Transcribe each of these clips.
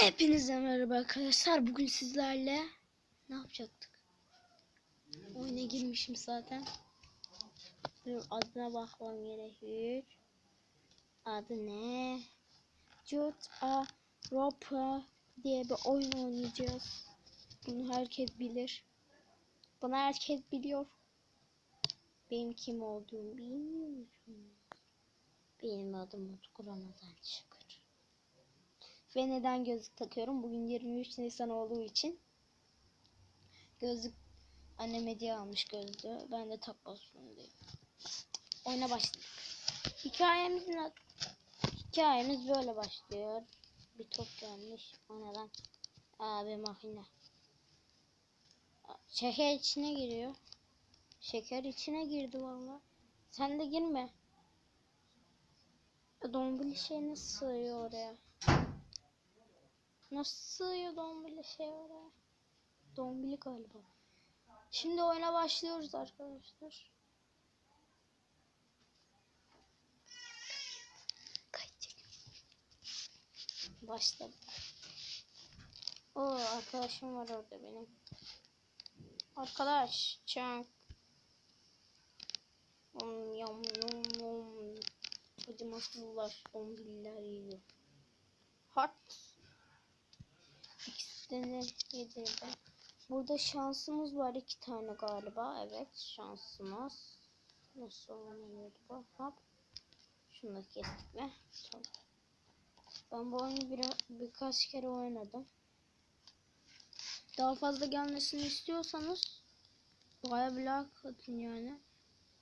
Hepinize merhaba arkadaşlar. Bugün sizlerle ne yapacaktık? Oyuna girmişim zaten. Dur adına bakmam gerekiyor. Adı ne? Jut A Ropa diye bir oyun oynayacağız. Bunu herkes bilir. Bunu herkes biliyor. Benim kim olduğumu bilmiyor musun? Benim adım Utku Çıkır. Ve neden gözlük takıyorum? Bugün 23 Nisan olduğu için. Gözlük annem hediye almış gözlüğü. Ben de takmasın diye. Oyuna başladık. Hikayemizin hikayemiz böyle başlıyor. Bir top gelmiş. O neden? Abi mahine. Şeker içine giriyor. Şeker içine girdi valla. Sen de girme. Dombili şey nasıl sığıyor oraya? Nasıl sığıyor dombili şey oraya? Dombili galiba. Şimdi oyuna başlıyoruz arkadaşlar. Kayıt çekiyorum. Başladı. O arkadaşım var orada benim. Arkadaş, çank. Om yam yam yam. Acımasızlar, dombililer yiyor. Hot. İkisini yedirdim. Burada şansımız var iki tane galiba. Evet şansımız. Nasıl oynanıyordu bu? Hop. Şunu da kestik mi? Tamam. Ben bu oyunu bir, birkaç kere oynadım. Daha fazla gelmesini istiyorsanız baya bir like atın yani.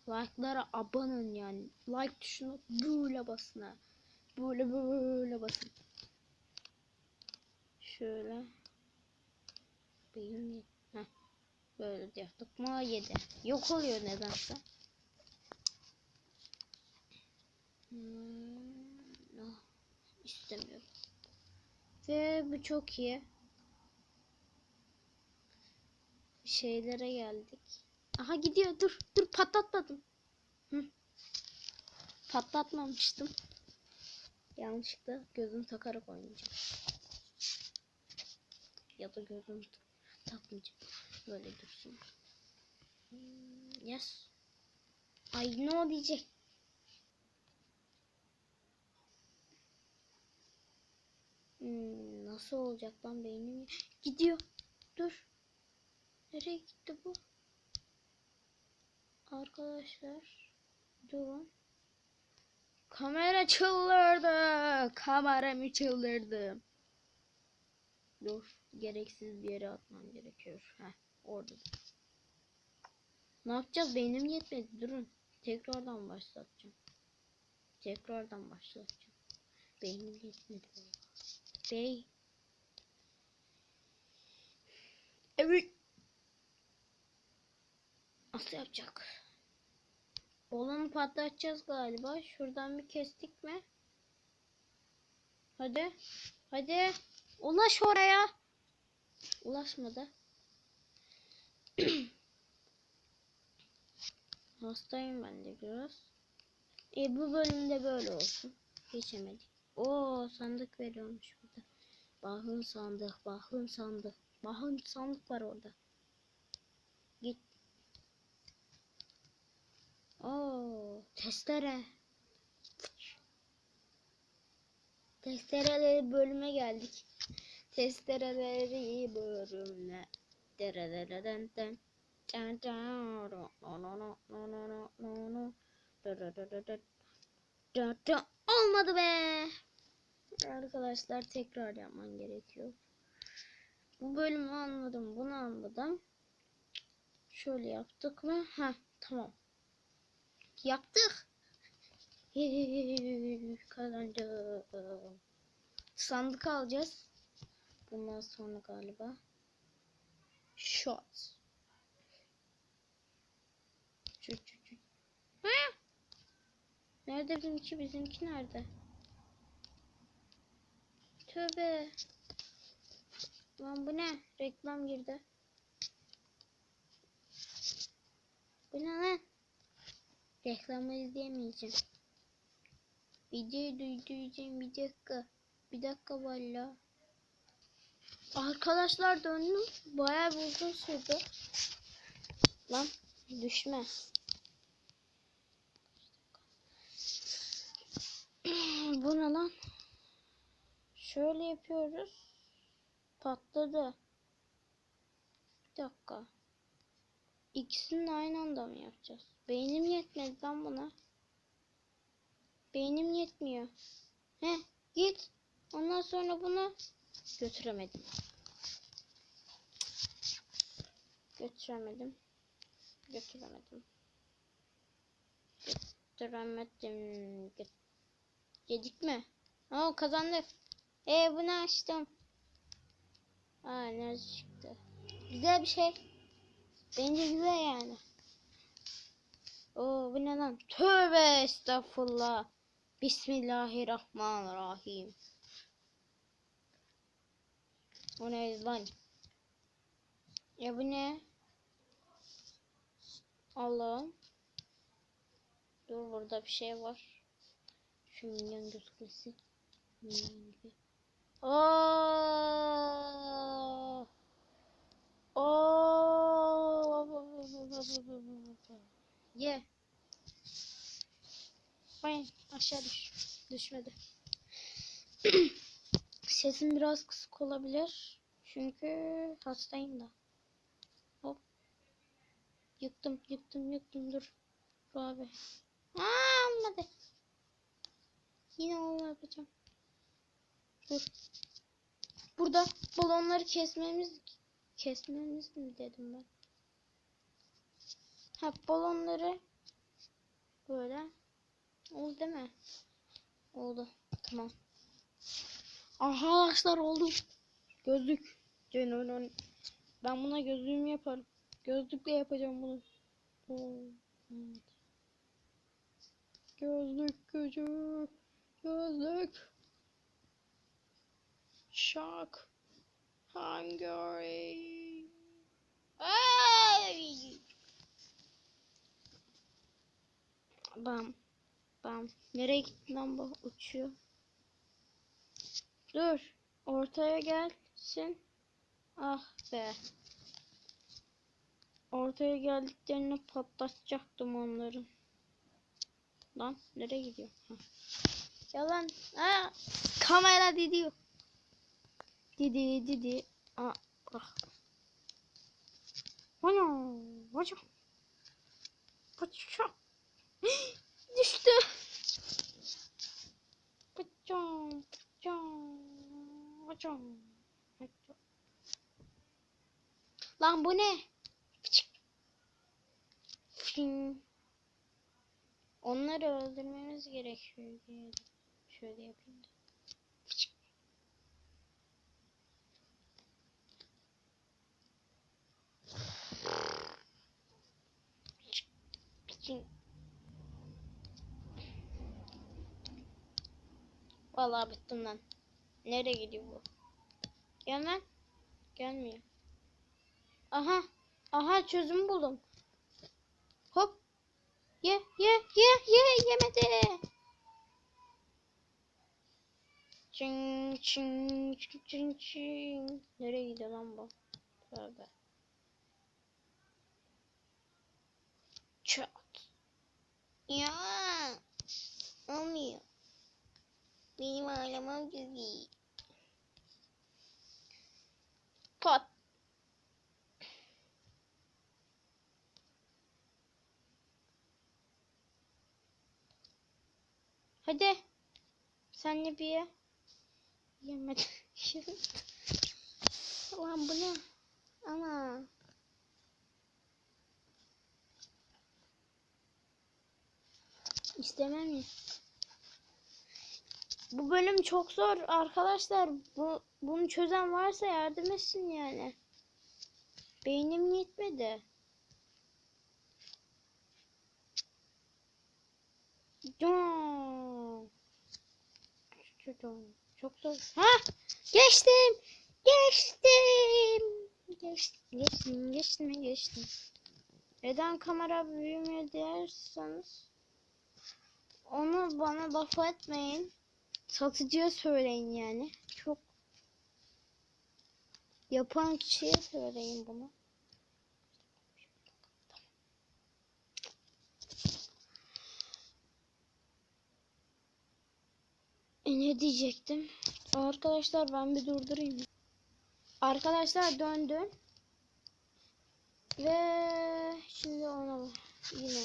Like'lara abanın yani. Like tuşuna böyle basın ha. Böyle böyle basın. Şöyle. Beyin Heh. Böyle yaptık mı? Yedi. Yok oluyor nedense. Hmm, ah, istemiyorum. Ve bu çok iyi. Şeylere geldik. Aha gidiyor. Dur. Dur patlatmadım. Hı. Patlatmamıştım. Yanlışlıkla gözüm takarak oynayacağım. Ya da gözüm takmayacağım. Böyle dursun. Hmm, Yes. Ay ne o diyecek? Hmm, nasıl olacak lan beynim? Gidiyor. Dur. Nereye gitti bu? Arkadaşlar. Durun. Kamera çıldırdı. Kameramı çıldırdı. Dur. Gereksiz bir yere atmam gerekiyor. Heh. Orada. Ne yapacağız? Beynim yetmedi. Durun. Tekrardan başlatacağım. Tekrardan başlatacağım. Beynim yetmedi. Bey. Evet. Nasıl yapacak? Olanı patlatacağız galiba. Şuradan bir kestik mi? Hadi. Hadi. Ulaş oraya. Ulaşmadı. Hastayım ben de biraz. E bu bölümde böyle olsun. Geçemedik. Oo sandık veriyormuş burada. Bahın sandık, bahın sandık. Bahın sandık var orada. Git. Oo testere. Testereleri bölüme geldik. Testereleri bölümle. Dereleleden den. Can can. No no no. Olmadı be. Arkadaşlar tekrar yapman gerekiyor. Bu bölümü anladım. Bunu anladım. Şöyle yaptık mı? Ha tamam. Yaptık. Kazandım. Sandık alacağız. Bundan sonra galiba. Shot. Ha? Nerede bizimki? Bizimki nerede? Tövbe. Lan bu ne? Reklam girdi. Bu ne lan? Reklamı izleyemeyeceğim. Videoyu durduracağım bir dakika. Bir dakika valla. Arkadaşlar döndüm. Bayağı bir uzun sürdü. Lan düşme. Bu ne lan? Şöyle yapıyoruz. Patladı. Bir dakika. İkisini aynı anda mı yapacağız? Beynim yetmedi lan buna. Beynim yetmiyor. He git. Ondan sonra bunu götüremedim. Götüremedim. Götüremedim. Götüremedim. Gö- Yedik mi? Aa kazandık. E bunu açtım. Aa nerede çıktı? Güzel bir şey. Bence güzel yani. Oo bu ne lan? Tövbe estağfurullah. Bismillahirrahmanirrahim. Bu ne lan? Ya bu ne? Allah'ım. Dur burada bir şey var. Şu minyon gözükmesin. Minyon gibi. Ye. Bay aşağı düş. Düşmedi. Sesim biraz kısık olabilir. Çünkü hastayım da. Hop. Yıktım, yıktım, yıktım. Dur. Dur abi. Aa, olmadı. Yine onu yapacağım. Dur. Burada balonları kesmemiz kesmemiz mi dedim ben. Ha balonları böyle oldu değil mi? Oldu. Tamam. Arkadaşlar oldu. Gözlük. Ben buna gözlüğümü yaparım. Gözlükle yapacağım bunu. Gözlük gücü. Gözlük. Şak. Hungary. Ay! Bam. Bam. Nereye gitti lan bu? Uçuyor. Dur. Ortaya gelsin. Ah be. Ortaya geldiklerini patlatacaktım onların. Lan nereye gidiyor? Yalan. Aa, kamera diyor. Didi didi. Aa, bırak. Ana, hocam. Paça. Paçam. Lan bu ne? Onları öldürmemiz gerekiyor. Şöyle yapayım da. Vallahi bittim lan. Nereye gidiyor bu? Gel lan. Gelmiyor. Aha. Aha çözüm buldum. Hop. Ye ye ye ye yemedi. Çing çing çing çing çing. Nereye gidiyor lan bu? Tövbe. Çat. Ya. Olmuyor. Benim ağlamam güzel. Hadi. Senle bir ye. Lan bu ne? Ana. İstemem ya. Bu bölüm çok zor arkadaşlar. Bu bunu çözen varsa yardım etsin yani. Beynim yetmedi. Çok çok zor. Ha! Geçtim. Geçtim. Geçtim. Geçtim. Geçtim. Geçtim. Neden kamera büyümüyor derseniz onu bana laf etmeyin. Satıcıya söyleyin yani. Çok Yapan kişiye söyleyin bunu. E ne diyecektim? Arkadaşlar ben bir durdurayım. Arkadaşlar döndüm. Ve şimdi ona yine.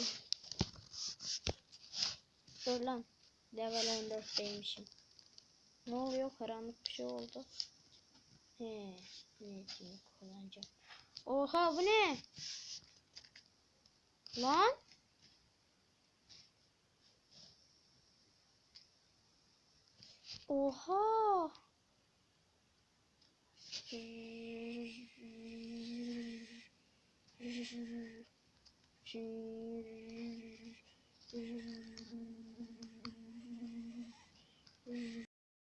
Dur lan. Level 14'teymişim. Ne oluyor? Karanlık bir şey oldu. He. Ne için kullanacağım. Oha bu ne? Lan? 五号